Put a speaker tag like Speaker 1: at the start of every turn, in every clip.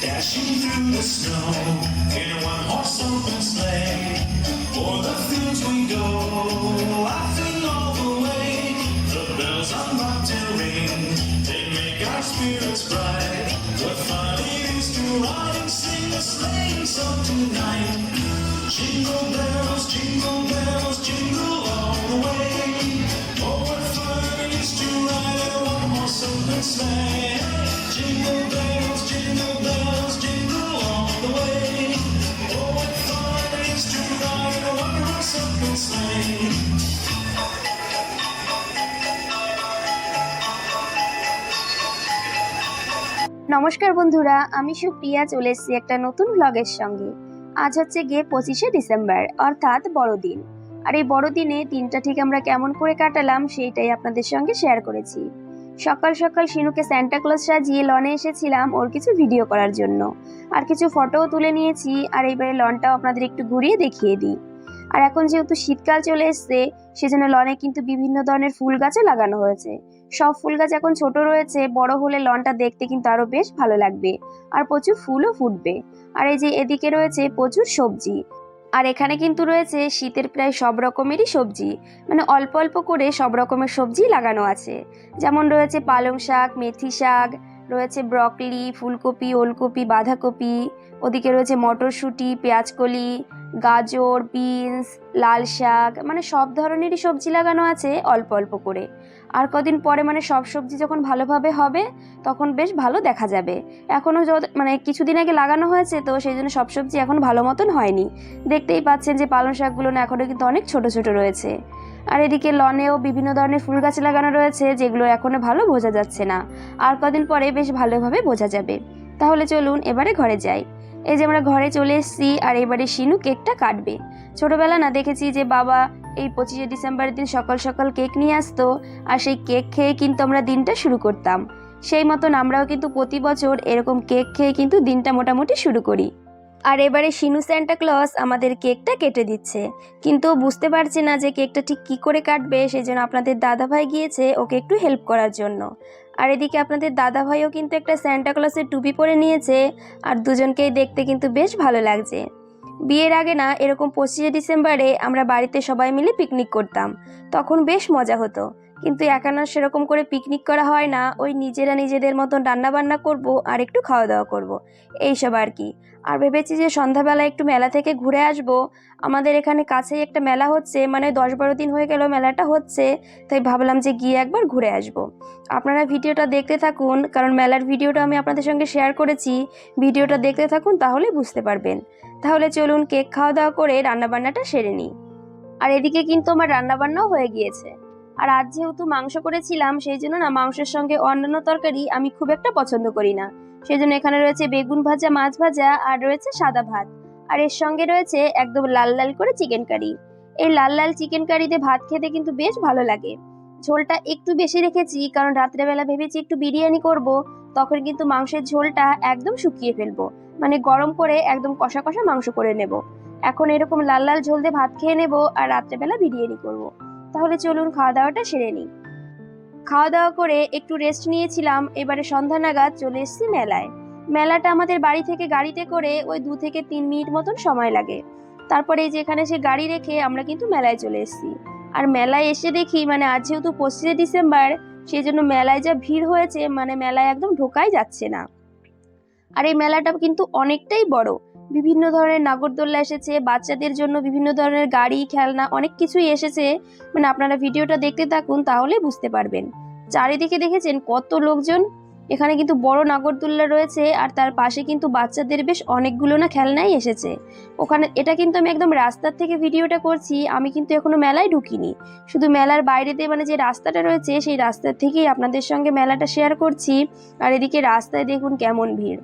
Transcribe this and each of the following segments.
Speaker 1: Dashing through the snow in a one-horse open sleigh. O'er the fields we go, laughing all the way. The bells on bobtail ring, they make our spirits bright. What fun it is to ride and sing a sleighing song tonight. Jingle bells, jingle bells, jingle all the way.
Speaker 2: নমস্কার বন্ধুরা, আমি সুপ্রিয়া চলে এসেছি একটা নতুন ব্লগের সঙ্গে। আজ হচ্ছে গিয়ে পঁচিশে ডিসেম্বর, অর্থাৎ বড়দিন। আর এই বড়দিনে দিনটা ঠিক আমরা কেমন করে কাটালাম সেইটাই আপনাদের সঙ্গে শেয়ার করেছি। সকাল সকাল শিনুকে স্যান্টা ক্লজ সাজিয়ে লনে এসেছিলাম ওর কিছু ভিডিও করার জন্য। আর কিছু ফটোও তুলে নিয়েছি, আর এইবারে লনটাও আপনাদের একটু ঘুরিয়ে দেখিয়ে দিই। আর এখন যেহেতু শীতকাল চলে এসছে, সেজন্য লনে কিন্তু বিভিন্ন ধরনের ফুল গাছও লাগানো হয়েছে। সব ফুল গাছ এখন ছোট রয়েছে, বড় হলে লনটা দেখতে কিন্তু আরও বেশ ভালো লাগবে। আর প্রচুর ফুলও ফুটবে। আর এই যে এদিকে রয়েছে প্রচুর সবজি। আর এখানে কিন্তু রয়েছে শীতের প্রায় সব রকমেরই সবজি। মানে অল্প অল্প করে সব রকমের সবজি লাগানো আছে। যেমন রয়েছে পালং শাক, মেথি শাক রয়েছে ব্রকলি, ফুলকপি, ওলকপি, বাঁধাকপি, ওদিকে রয়েছে মটরশুঁটি, পেঁয়াজকলি, গাজর, বিনস, লাল শাক মানে সব ধরনেরই সবজি লাগানো আছে অল্প অল্প করে। আর কদিন পরে মানে সব সবজি যখন ভালোভাবে হবে, তখন বেশ ভালো দেখা যাবে। এখনও মানে কিছুদিন আগে লাগানো হয়েছে, তো সেই জন্য সব সবজি এখন ভালো মতন হয়নি। দেখতেই পাচ্ছেন যে পালং শাকগুলো না এখনও কিন্তু অনেক ছোট ছোট রয়েছে। আর এদিকে লনেও বিভিন্ন ধরনের ফুল গাছ লাগানো রয়েছে, যেগুলো এখনও ভালো বোঝা যাচ্ছে না। আর কদিন পরে বেশ ভালোভাবে বোঝা যাবে। তাহলে চলুন এবারে ঘরে যাই। এই যে আমরা ঘরে চলে এসেছি, আর এবারে শিনু কেকটা কাটবে। ছোটবেলা না দেখেছি যে বাবা এই পঁচিশে ডিসেম্বরের দিন সকাল সকাল কেক নিয়ে আসতো, আর সেই কেক খেয়ে কিন্তু আমরা দিনটা শুরু করতাম। সেই মতন আমরাও কিন্তু প্রতি বছর এরকম কেক খেয়ে কিন্তু দিনটা মোটামুটি শুরু করি। আর এবারে শিনু স্যান্টা ক্লস আমাদের কেকটা কেটে দিচ্ছে। কিন্তু বুঝতে পারছে না যে কেকটা ঠিক কী করে কাটবে সেই জন্য আপনাদের দাদাভাই গিয়েছে ওকে একটু হেল্প করার জন্য। আর এদিকে আপনাদের দাদাভাইও কিন্তু একটা স্যান্টা ক্লসের টুপি পরে নিয়েছে, আর দুজনকেই দেখতে কিন্তু বেশ ভালো লাগছে। বিয়ের আগে না, এরকম পঁচিশে ডিসেম্বরে আমরা বাড়িতে সবাই মিলে পিকনিক করতাম। তখন বেশ মজা হতো। কিন্তু আর সেরকম করে পিকনিক করা হয় না। ওই নিজেরা নিজেদের মতন রান্না বান্না করব আর একটু খাওয়া দাওয়া করব। এইসব আর কি। আর ভেবেছি যে সন্ধ্যাবেলা একটু মেলা থেকে ঘুরে আসব। আমাদের এখানে কাছেই একটা মেলা হচ্ছে মানে দশ বারো দিন হয়ে গেল মেলাটা হচ্ছে, তাই ভাবলাম যে গিয়ে একবার ঘুরে আসব। আপনারা ভিডিওটা দেখতে থাকুন, কারণ মেলার ভিডিওটা আমি আপনাদের সঙ্গে শেয়ার করেছি। ভিডিওটা দেখতে থাকুন, তাহলে বুঝতে পারবেন। তাহলে চলুন কেক খাওয়া দাওয়া করে রান্নাবান্নাটা সেরে নিই। আর এদিকে কিন্তু আমার রান্নাবান্নাও হয়ে গিয়েছে। আর আজ যেহেতু মাংস করেছিলাম, সেই জন্য না মাংসের সঙ্গে অন্যান্য তরকারি আমি খুব একটা পছন্দ করি না। সেই জন্য এখানে রয়েছে বেগুন ভাজা, মাছ ভাজা আর রয়েছে সাদা ভাত। আর এর সঙ্গে রয়েছে একদম লাল লাল করে চিকেন কারি। এই লাল লাল চিকেন কারিতে ভাত খেতে কিন্তু বেশ ভালো লাগে। ঝোলটা একটু বেশি রেখেছি, কারণ রাত্রেবেলা ভেবেছি একটু বিরিয়ানি করব, তখন কিন্তু মাংসের ঝোলটা একদম শুকিয়ে ফেলব। মানে গরম করে একদম কষা কষা মাংস করে নেব। এখন এরকম লাল লাল ঝোল দিয়ে ভাত খেয়ে নেব আর রাত্রেবেলা বিরিয়ানি করব। তাহলে চলুন খাওয়া দাওয়াটা সেরে নিই। খাওয়া দাওয়া করে একটু রেস্ট নিয়েছিলাম, এবারে সন্ধ্যা নাগাদ চলে এসেছি মেলায়। মেলাটা আমাদের বাড়ি থেকে গাড়িতে করে ওই দু থেকে তিন মিনিট মতন সময় লাগে। তারপরে যেখানে সে গাড়ি রেখে আমরা কিন্তু মেলায় চলে এসেছি। আর মেলায় এসে দেখি মানে আজ যেহেতু পঁচিশে ডিসেম্বর সেই জন্য মেলায় যা ভিড় হয়েছে মানে মেলায় একদম ঢোকাই যাচ্ছে না। আর এই মেলাটা কিন্তু অনেকটাই বড়। বিভিন্ন ধরনের নাগরদোল্লা এসেছে, বাচ্চাদের জন্য বিভিন্ন ধরনের গাড়ি, খেলনা, অনেক কিছুই এসেছে। মানে আপনারা ভিডিওটা দেখতে থাকুন, তাহলে বুঝতে পারবেন। চারিদিকে দেখেছেন কত লোকজন। এখানে কিন্তু বড় নাগরদোল্লা রয়েছে, আর তার পাশে কিন্তু বাচ্চাদের বেশ অনেকগুলো না খেলনাই এসেছে। ওখানে, এটা কিন্তু আমি একদম রাস্তার থেকে ভিডিওটা করছি, আমি কিন্তু এখনও মেলায় ঢুকিনি। শুধু মেলার বাইরেতে মানে যে রাস্তাটা রয়েছে, সেই রাস্তার থেকেই আপনাদের সঙ্গে মেলাটা শেয়ার করছি। আর এদিকে রাস্তায় দেখুন কেমন ভিড়।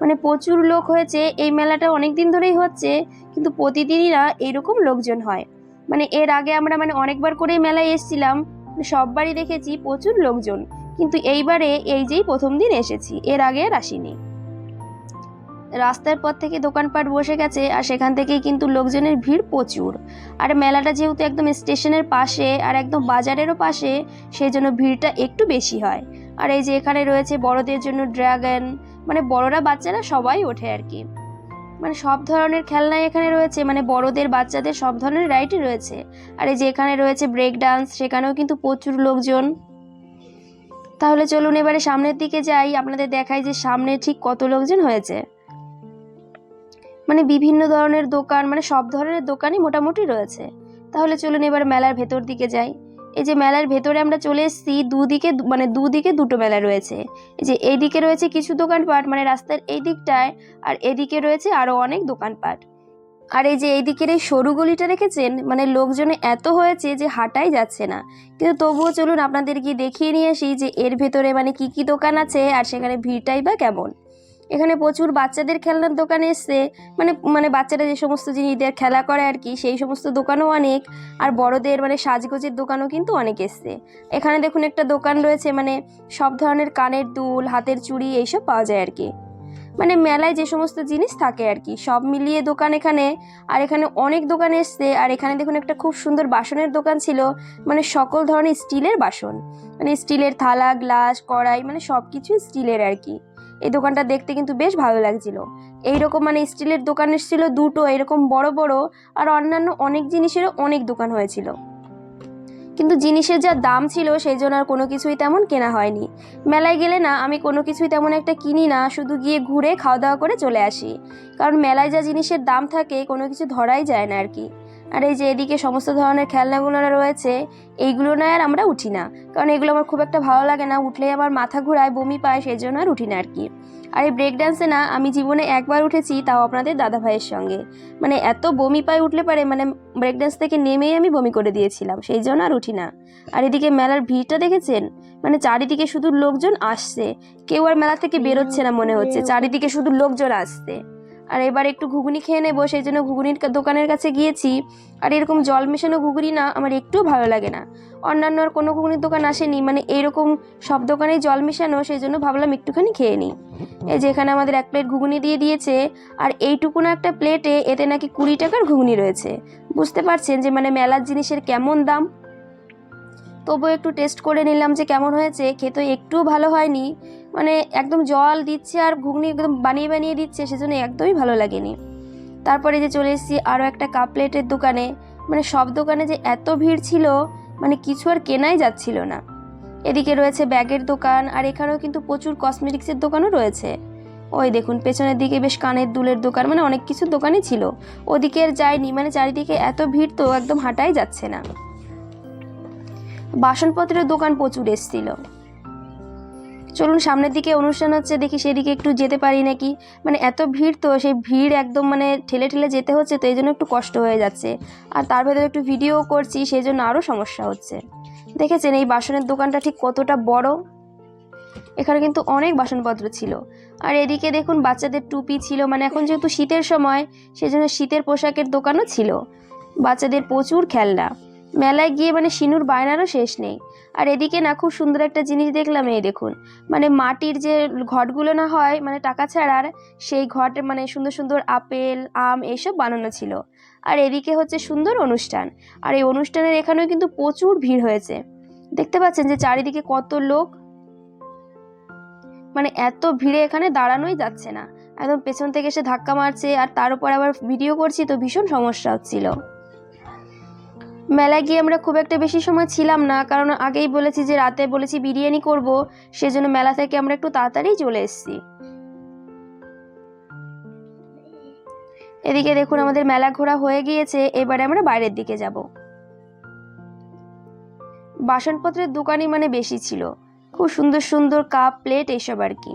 Speaker 2: মানে প্রচুর লোক হয়েছে, এই মেলাটা অনেক দিন ধরেই হচ্ছে, কিন্তু প্রতিদিনই না এইরকম লোকজন হয়। মানে এর আগে আমরা মানে অনেকবার করে মেলায় এসেছিলাম সববারই দেখেছি প্রচুর লোকজন, কিন্তু এইবারে এই যেই প্রথম দিন এসেছি, এর আগে আর আসিনি। রাস্তার পর থেকে দোকানপাট বসে গেছে, আর সেখান থেকেই কিন্তু লোকজনের ভিড় প্রচুর। আর মেলাটা যেহেতু একদম স্টেশনের পাশে, আর একদম বাজারেরও পাশে, সেই জন্য ভিড়টা একটু বেশি হয়। আর এই যে এখানে রয়েছে বড়দের জন্য ড্রাগন মানে বড়রা বাচ্চারা সবাই ওঠে আর কি। মানে সব ধরনের খেলনাই এখানে রয়েছে মানে বড়দের, বাচ্চাদের সব ধরনের রাইডই রয়েছে। আর এই যে এখানে রয়েছে ব্রেক ডান্স সেখানেও কিন্তু প্রচুর লোকজন। তাহলে চলুন এবারে সামনের দিকে যাই, আপনাদের দেখাই যে সামনে ঠিক কত লোকজন হয়েছে। মানে বিভিন্ন ধরনের দোকান মানে সব ধরনের দোকানই মোটামুটি রয়েছে। তাহলে চলুন এবার মেলার ভেতর দিকে যাই। এই যে মেলার ভেতরে আমরা চলে এসেছি, দুদিকে মানে দুদিকে দুটো মেলা রয়েছে। এই যে এইদিকে রয়েছে কিছু দোকানপাট মানে রাস্তার এই দিকটায়, আর এদিকে রয়েছে আরও অনেক দোকানপাট। আর এই যে এই দিকের এই সরু গলিটা রেখেছেন মানে লোকজনে এত হয়েছে যে হাঁটাই যাচ্ছে না। কিন্তু তবুও চলুন আপনাদের গিয়ে দেখিয়ে নিয়ে আসি যে এর ভেতরে মানে কি কি দোকান আছে, আর সেখানে ভিড়টাই বা কেমন। এখানে প্রচুর বাচ্চাদের খেলনার দোকান এসছে। মানে মানে বাচ্চারা যে সমস্ত জিনিসদের খেলা করে আর কি, সেই সমস্ত দোকানও অনেক। আর বড়দের মানে সাজগোজের দোকানও কিন্তু অনেক এসছে। এখানে দেখুন একটা দোকান রয়েছে মানে সব ধরনের কানের দুল, হাতের চুড়ি এইসব পাওয়া যায় আর কি। মানে মেলায় যে সমস্ত জিনিস থাকে আর কি, সব মিলিয়ে দোকান এখানে। আর এখানে অনেক দোকান এসছে। আর এখানে দেখুন একটা খুব সুন্দর বাসনের দোকান ছিল। মানে সকল ধরনের স্টিলের বাসন। মানে স্টিলের থালা, গ্লাস, কড়াই মানে সব কিছুই স্টিলের আর কি। এই দোকানটা দেখতে কিন্তু বেশ ভালো লাগছিল। এইরকম মানে স্টিলের দোকান এসেছিল দুটো, এরকম বড় বড় আর অন্যান্য অনেক জিনিসেরও অনেক দোকান হয়েছিল। কিন্তু জিনিসের যা দাম ছিল সেই জন্য আর কোনো কিছুই তেমন কেনা হয়নি। মেলায় গেলে না, আমি কোনো কিছুই তেমন একটা কিনি না, শুধু গিয়ে ঘুরে খাওয়া দাওয়া করে চলে আসি। কারণ মেলায় যা জিনিসের দাম থাকে, কোনো কিছু ধরাই যায় না আর কি। আর এই যে এদিকে সমস্ত ধরনের খেলনাগুলো রয়েছে, এইগুলো না আর আমরা উঠি না। কারণ এগুলো আমার খুব একটা ভালো লাগে না, উঠলেই আমার মাথা ঘোরায়, বমি পায় সেই জন্য আর উঠি না আর কি। আর এই ব্রেক ডান্সে না আমি জীবনে একবার উঠেছি, তাও আপনাদের দাদা ভাইয়ের সঙ্গে। মানে এত বমি পায় উঠলে পারে মানে ব্রেক ডান্স থেকে নেমেই আমি বমি করে দিয়েছিলাম, সেই জন্য আর উঠি না। আর এদিকে মেলার ভিড়টা দেখেছেন? মানে চারিদিকে শুধু লোকজন আসছে, কেউ আর মেলা থেকে বেরোচ্ছে না মনে হচ্ছে, চারিদিকে শুধু লোকজন আসছে। আর এবার একটু ঘুগনি খেয়ে নেব, সেই জন্য ঘুগনির দোকানের কাছে গিয়েছি। আর এরকম জল মেশানো ঘুগনি না, আমার একটুও ভালো লাগে না। অন্যান্য আর কোনো ঘুগনির দোকান আসেনি মানে এইরকম সব দোকানেই জল মেশানো, সেই জন্য ভাবলাম একটুখানি খেয়ে নিই। এই যে এখানে আমাদের এক প্লেট ঘুগনি দিয়ে দিয়েছে, আর এইটুকুনো একটা প্লেটে এতে নাকি কুড়ি টাকার ঘুগনি রয়েছে। বুঝতে পারছেন যে মানে মেলার জিনিসের কেমন দাম? তবুও একটু টেস্ট করে নিলাম যে কেমন হয়েছে খেতে একটুও ভালো হয়নি। মানে একদম জল দিচ্ছে আর ঘুগনি একদম বানিয়ে বানিয়ে দিচ্ছে, সেজন্য একদমই ভালো লাগেনি। তারপরে যে চলে এসেছি আরও একটা কাপ প্লেটের দোকানে। মানে সব দোকানে যে এত ভিড় ছিল মানে কিছু আর কেনাই যাচ্ছিল না। এদিকে রয়েছে ব্যাগের দোকান, আর এখানেও কিন্তু প্রচুর কসমেটিক্সের দোকানও রয়েছে। ওই দেখুন, পেছনের দিকে বেশ কানের দুলের দোকান মানে অনেক কিছু দোকানই ছিল। ওদিকে আর যায়নি মানে চারিদিকে এত ভিড় তো একদম হাঁটাই যাচ্ছে না। বাসনপত্রের দোকান প্রচুর এসছিল। চলুন সামনের দিকে অনুষ্ঠান হচ্ছে, দেখি সেদিকে একটু যেতে পারি নাকি। মানে এত ভিড় তো, সেই ভিড় একদম মানে ঠেলে ঠেলে যেতে হচ্ছে, তো এই জন্য একটু কষ্ট হয়ে যাচ্ছে। আর তার ভেতরে একটু ভিডিও করছি, সেই জন্য আরও সমস্যা হচ্ছে। দেখেছেন এই বাসনের দোকানটা ঠিক কতটা বড়? এখানে কিন্তু অনেক বাসনপত্র ছিল। আর এদিকে দেখুন, বাচ্চাদের টুপি ছিল মানে এখন যেহেতু শীতের সময় সেজন্য শীতের পোশাকের দোকানও ছিল। বাচ্চাদের প্রচুর খেলনা। মেলায় গিয়ে মানে সিনুর বায়নারও শেষ নেই। আর এদিকে না খুব সুন্দর একটা জিনিস দেখলাম, এই দেখুন। মানে মাটির যে ঘটগুলো না হয় মানে টাকা ছাড়ার সেই ঘটে মানে সুন্দর সুন্দর আপেল, আম এইসব বানানো ছিল। আর এদিকে হচ্ছে সুন্দর অনুষ্ঠান। আর এই অনুষ্ঠানের এখানেও কিন্তু প্রচুর ভিড় হয়েছে। দেখতে পাচ্ছেন যে চারিদিকে কত লোক। মানে এত ভিড়ে এখানে দাঁড়ানোই যাচ্ছে না। একদম পেছন থেকে এসে ধাক্কা মারছে, আর তার উপর আবার ভিডিও করছি তো ভীষণ সমস্যা হচ্ছিল। মেলায় গিয়ে আমরা খুব একটা বেশি সময় ছিলাম না, কারণ আগেই বলেছি যে রাতে বলেছি বিরিয়ানি করব, সেজন্য মেলা থেকে আমরা একটু তাড়াতাড়ি চলে এসেছি। এদিকে দেখুন আমাদের মেলা ঘোরা হয়ে গিয়েছে, এবারে আমরা বাইরের দিকে যাব। বাসনপত্রের দোকানই মানে বেশি ছিল। খুব সুন্দর সুন্দর কাপ, প্লেট এইসব আর কি।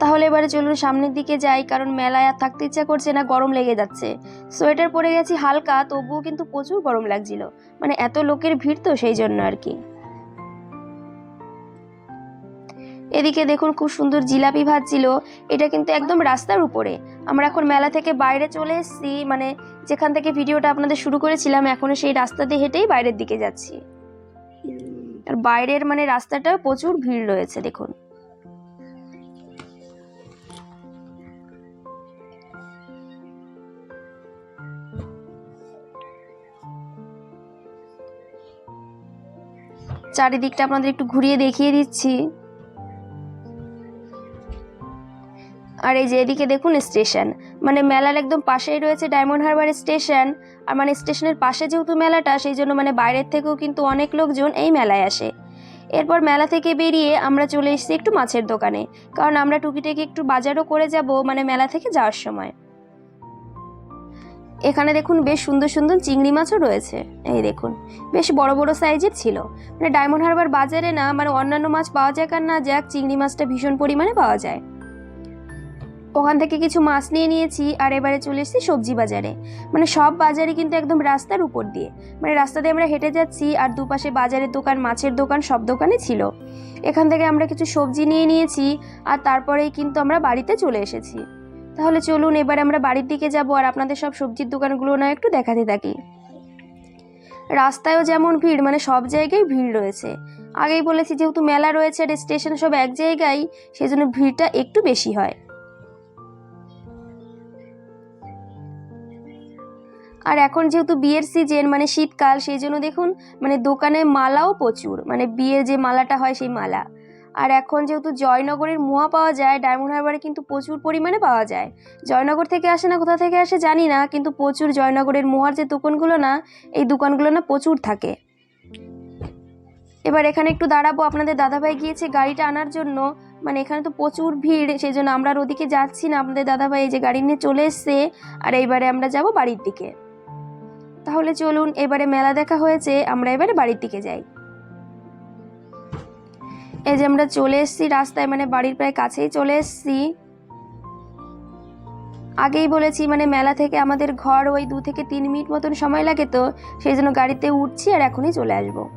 Speaker 2: তাহলে এবারে চলুন সামনের দিকে যাই, কারণ মেলায় আর থাকতে ইচ্ছা করছে না, গরম লেগে যাচ্ছে। সোয়েটার পরে গেছি হালকা, তবুও কিন্তু প্রচুর গরম লাগছিল। মানে এত লোকের ভিড় তো সেই জন্য আর কি। এদিকে দেখুন খুব সুন্দর জিলাপি ভাজছিল, এটা কিন্তু একদম রাস্তার উপরে। আমরা এখন মেলা থেকে বাইরে চলে এসেছি মানে যেখান থেকে ভিডিওটা আপনাদের শুরু করেছিলাম, এখনও সেই রাস্তা দিয়ে হেঁটেই বাইরের দিকে যাচ্ছি। আর বাইরের মানে রাস্তাটা প্রচুর ভিড় রয়েছে, দেখুন। চারিদিকটা আপনাদের একটু ঘুরিয়ে দেখিয়ে দিচ্ছি। আর এই যে এদিকে দেখুন স্টেশন। মানে মেলার একদম পাশেই রয়েছে ডায়মন্ড হারবার স্টেশন। আর মানে স্টেশনের পাশে যেহেতু মেলাটা, সেই জন্য মানে বাইরের থেকেও কিন্তু অনেক লোকজন এই মেলায় আসে। এরপর মেলা থেকে বেরিয়ে আমরা চলে এসেছি একটু মাছের দোকানে। কারণ আমরা টুকিটাকি একটু বাজারও করে যাব মানে মেলা থেকে যাওয়ার সময়। এখানে দেখুন বেশ সুন্দর সুন্দর চিংড়ি মাছও রয়েছে। এই দেখুন, বেশ বড় বড় সাইজের ছিল। মানে ডায়মন্ড হারবার বাজারে না মানে অন্যান্য মাছ পাওয়া যাক আর না যাক, চিংড়ি মাছটা ভীষণ পরিমাণে পাওয়া যায়। ওখান থেকে কিছু মাছ নিয়ে নিয়েছি আর এবারে চলে এসেছি সবজি বাজারে। মানে সব বাজারে কিন্তু একদম রাস্তার উপর দিয়ে। মানে রাস্তা দিয়ে আমরা হেঁটে যাচ্ছি আর দুপাশে বাজারের দোকান, মাছের দোকান সব দোকানে ছিল। এখান থেকে আমরা কিছু সবজি নিয়ে নিয়েছি আর তারপরেই কিন্তু আমরা বাড়িতে চলে এসেছি। তাহলে চলুন, এবার আমরা বাড়ির দিকে যাব আর আপনাদের সব সবজির দোকানগুলো না একটু দেখাতে থাকি। রাস্তায়ও যেমন ভিড় মানে সব জায়গায় ভিড় রয়েছে। আগেই বলেছি, যেহেতু মেলা রয়েছে আর স্টেশন সব এক জায়গায় সেই জন্য ভিড়টা একটু বেশি হয়। আর এখন যেহেতু বিয়ের সিজন মানে শীতকাল, সেই জন্য দেখুন মানে দোকানে মালাও প্রচুর। মানে বিয়ের যে মালাটা হয়, সেই মালা। আর এখন যেহেতু জয়নগরের মোয়া পাওয়া যায়, ডায়মন্ড হারবারে কিন্তু প্রচুর পরিমাণে পাওয়া যায়। জয়নগর থেকে আসে না, কোথা থেকে আসে জানি না, কিন্তু প্রচুর জয়নগরের মোয়ার যে দোকানগুলো না, এই দোকানগুলো না প্রচুর থাকে। এবার এখানে একটু দাঁড়াবো, আপনাদের দাদাভাই গিয়েছে গাড়িটা আনার জন্য। মানে এখানে তো প্রচুর ভিড়, সেই জন্য আমরা আর ওদিকে যাচ্ছি না। আপনাদের দাদাভাই এই যে গাড়ি নিয়ে চলে এসছে, আর এইবারে আমরা যাব বাড়ির দিকে। তাহলে চলুন, এবারে মেলা দেখা হয়েছে, আমরা এবারে বাড়ির দিকে যাই। এই যে আমরা চলে এসেছি রাস্তায় মানে বাড়ির প্রায় কাছেই চলে এসেছি। আগেই বলেছি মানে মেলা থেকে আমাদের ঘর ওই দু থেকে তিন মিনিট মতন সময় লাগে তো, সেই জন্য গাড়িতে উঠছি আর এখনই চলে আসব।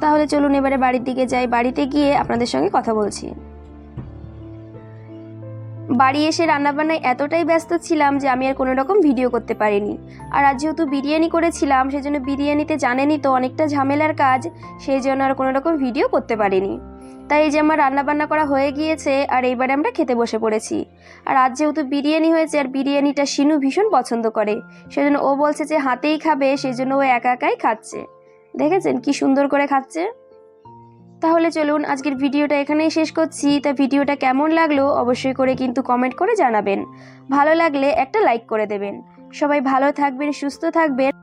Speaker 2: তাহলে চলুন এবারে বাড়ির দিকে যাই। বাড়িতে গিয়ে আপনাদের সঙ্গে কথা বলছি। বাড়ি এসে রান্নাবান্নায় এতটাই ব্যস্ত ছিলাম যে আমি আর কোনো রকম ভিডিও করতে পারিনি। আর আজ যেহেতু বিরিয়ানি করেছিলাম সেই জন্য বিরিয়ানিতে জানেনি তো অনেকটা ঝামেলার কাজ, সেই জন্য আর কোনো রকম ভিডিও করতে পারিনি। তাই এই যে আমার রান্নাবান্না করা হয়ে গিয়েছে, আর এইবারে আমরা খেতে বসে পড়েছি। আর আজ যেহেতু বিরিয়ানি হয়েছে, আর বিরিয়ানিটা শিনু ভীষণ পছন্দ করে। সেজন্য ও বলছে যে হাতেই খাবে সেই জন্য ও একা একাই খাচ্ছে। দেখেছেন কি সুন্দর করে খাচ্ছে? তাহলে চলুন আজকের ভিডিওটা এখানেই শেষ করছি। তা ভিডিওটা কেমন লাগল অবশ্যই করে কিন্তু কমেন্ট করে জানাবেন। ভালো লাগলে একটা লাইক করে দেবেন। সবাই ভালো থাকবেন, সুস্থ থাকবেন।